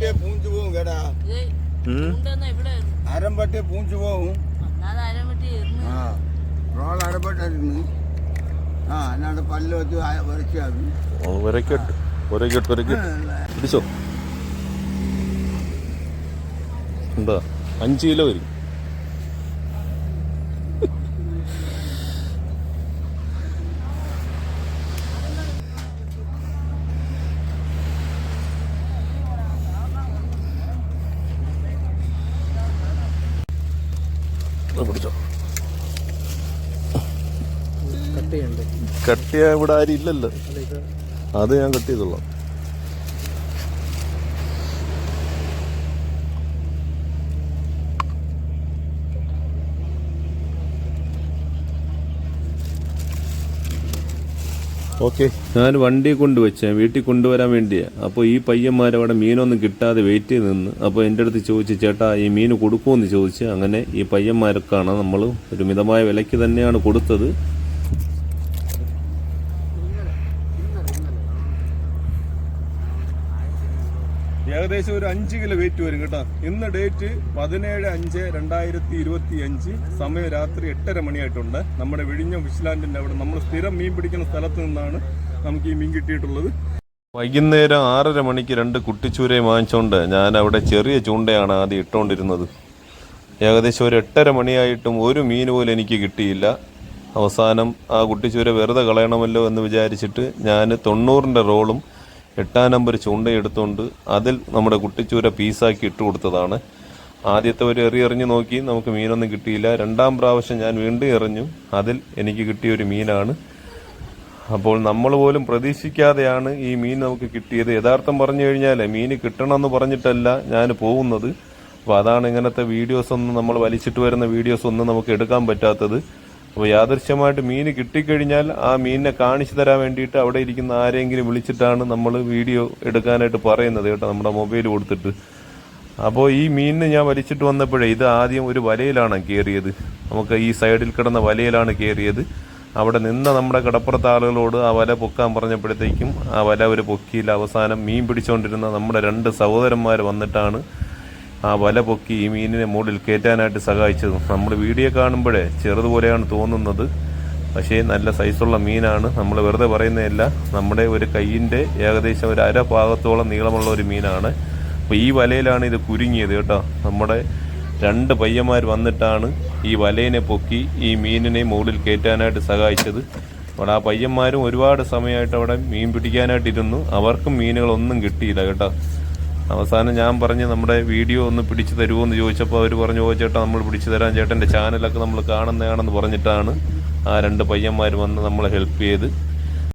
പട്ടിയെ പൂഞ്ചു പോവും കേടാ. അരം പൂഞ്ചു പോവും. ആ റോൾ അരപ്പട്ടിരുന്ന് ആ എന്നാണ്ട് പല്ല് വെച്ച് വരച്ചാകും ഒരക്കട്ട് ഒരക്കട്ട് ഒരക്കട്ട് പിടിച്ചോ? എന്താ? അഞ്ച് കിലോ വരും. പിടിച്ചോ. കട്ടിയ ഇവിടെ ആരും ഇല്ലല്ലോ. അത് ഞാൻ കട്ട് ചെയ്തോളാം. ഓക്കെ. ഞാൻ വണ്ടി കൊണ്ടുവച്ചേ വീട്ടിൽ കൊണ്ടുവരാൻ വേണ്ടിയാ. അപ്പോൾ ഈ പയ്യന്മാരവിടെ മീനൊന്നും കിട്ടാതെ വെയിറ്റ് ചെയ്ത് നിന്ന് അപ്പോൾ എന്റെ അടുത്ത് ചോദിച്ചു ചേട്ടാ ഈ മീൻ കൊടുക്കുമെന്ന് ചോദിച്ച് അങ്ങനെ ഈ പയ്യന്മാർക്കാണ് നമ്മൾ ഒരു മിതമായ വിലയ്ക്ക് തന്നെയാണ് കൊടുത്തത്. ഏകദേശം ഒരു അഞ്ച് കിലോ വെയിറ്റ് വരും കേട്ടോ. ഇന്ന് ഡേറ്റ് പതിനേഴ് അഞ്ച് രണ്ടായിരത്തി ഇരുപത്തി അഞ്ച് സമയം രാത്രി എട്ടര മണിയായിട്ടുണ്ട്. നമ്മുടെ വിഴിഞ്ഞം ഫിഷ്ലാൻഡിന്റെ അവിടെ നമ്മൾ സ്ഥിരം മീൻ പിടിക്കുന്ന സ്ഥലത്ത് നിന്നാണ് നമുക്ക് ഈ മീൻ കിട്ടിയിട്ടുള്ളത്. വൈകുന്നേരം ആറര മണിക്ക് രണ്ട് കുട്ടിച്ചൂരയെ വാങ്ങിച്ചുകൊണ്ട് ഞാൻ അവിടെ ചെറിയ ചൂണ്ടയാണ് ആദ്യം ഇട്ടുകൊണ്ടിരുന്നത് ഏകദേശം ഒരു എട്ടര മണിയായിട്ടും ഒരു മീൻ പോലും എനിക്ക് കിട്ടിയില്ല. അവസാനം ആ കുട്ടിച്ചൂര വെറുതെ കളയണമല്ലോ എന്ന് വിചാരിച്ചിട്ട് ഞാൻ തൊണ്ണൂറിന്റെ റോളും എട്ടാം നമ്പർ ചൂണ്ടയെടുത്തുകൊണ്ട് അതിൽ നമ്മുടെ കുട്ടിച്ചൂര പീസാക്കി ഇട്ട് കൊടുത്തതാണ്. ആദ്യത്തെ ഒരു എറി എറിഞ്ഞ് നോക്കി നമുക്ക് മീനൊന്നും കിട്ടിയില്ല. രണ്ടാം പ്രാവശ്യം ഞാൻ വീണ്ടും എറിഞ്ഞു. അതിൽ എനിക്ക് കിട്ടിയ ഒരു മീനാണ്. അപ്പോൾ നമ്മൾ പോലും പ്രതീക്ഷിക്കാതെയാണ് ഈ മീൻ നമുക്ക് കിട്ടിയത്. യഥാർത്ഥം പറഞ്ഞു കഴിഞ്ഞാൽ മീൻ കിട്ടണമെന്ന് പറഞ്ഞിട്ടല്ല ഞാൻ പോകുന്നത്. അപ്പോൾ അതാണ് ഇങ്ങനത്തെ വീഡിയോസ് ഒന്നും നമ്മൾ വലിച്ചിട്ട് വരുന്ന വീഡിയോസ് ഒന്നും നമുക്ക് എടുക്കാൻ പറ്റാത്തത്. അപ്പോൾ യാദൃശ്യമായിട്ട് മീൻ കിട്ടിക്കഴിഞ്ഞാൽ ആ മീനിനെ കാണിച്ചു തരാൻ വേണ്ടിയിട്ട് അവിടെ ഇരിക്കുന്ന ആരെങ്കിലും വിളിച്ചിട്ടാണ് നമ്മൾ വീഡിയോ എടുക്കാനായിട്ട് പറയുന്നത് കേട്ടോ നമ്മുടെ മൊബൈൽ കൊടുത്തിട്ട്. അപ്പോൾ ഈ മീനിന് ഞാൻ വലിച്ചിട്ട് വന്നപ്പോഴേ ഇത് ആദ്യം ഒരു വലയിലാണ് കയറിയത്. നമുക്ക് ഈ സൈഡിൽ കിടന്ന വലയിലാണ് കയറിയത്. അവിടെ നിന്ന നമ്മുടെ കടപ്പുറത്ത് ആളുകളോട് ആ വല പൊക്കാൻ പറഞ്ഞപ്പോഴത്തേക്കും ആ വല ഒരു പൊക്കിയിൽ അവസാനം മീൻ പിടിച്ചുകൊണ്ടിരുന്ന നമ്മുടെ രണ്ട് സഹോദരന്മാർ വന്നിട്ടാണ് ആ വല പൊക്കി ഈ മീനിനെ മുകളിൽ കയറ്റാനായിട്ട് സഹായിച്ചത്. നമ്മൾ വീഡിയോ കാണുമ്പോഴേ ചെറുതുപോലെയാണ് തോന്നുന്നത്. പക്ഷേ നല്ല സൈസുള്ള മീനാണ്. നമ്മൾ വെറുതെ പറയുന്നതല്ല. നമ്മുടെ ഒരു കൈയിന്റെ ഏകദേശം ഒരു അര ഭാഗത്തോളം നീളമുള്ള ഒരു മീനാണ്. അപ്പോൾ ഈ വലയിലാണ് ഇത് കുരുങ്ങിയത് കേട്ടോ. നമ്മുടെ രണ്ട് പയ്യന്മാർ വന്നിട്ടാണ് ഈ വലയിനെ പൊക്കി ഈ മീനിനെ മുകളിൽ കയറ്റാനായിട്ട് സഹായിച്ചത്. അവിടെ ആ പയ്യന്മാരും ഒരുപാട് സമയമായിട്ട് അവിടെ മീൻ പിടിക്കാനായിട്ടിരുന്നു. അവർക്കും മീനുകളൊന്നും കിട്ടിയില്ല കേട്ടോ. അവസാനം ഞാൻ പറഞ്ഞ് നമ്മുടെ വീഡിയോ ഒന്ന് പിടിച്ചു തരുമോ എന്ന് ചോദിച്ചപ്പോൾ അവർ പറഞ്ഞു ഓ ചേട്ടാ നമ്മൾ പിടിച്ചു തരാം. ചേട്ടന്റെ ചാനലൊക്കെ നമ്മൾ കാണുന്നതാണെന്ന് പറഞ്ഞിട്ടാണ് ആ രണ്ട് പയ്യന്മാർ വന്ന് നമ്മളെ ഹെൽപ്പ് ചെയ്ത്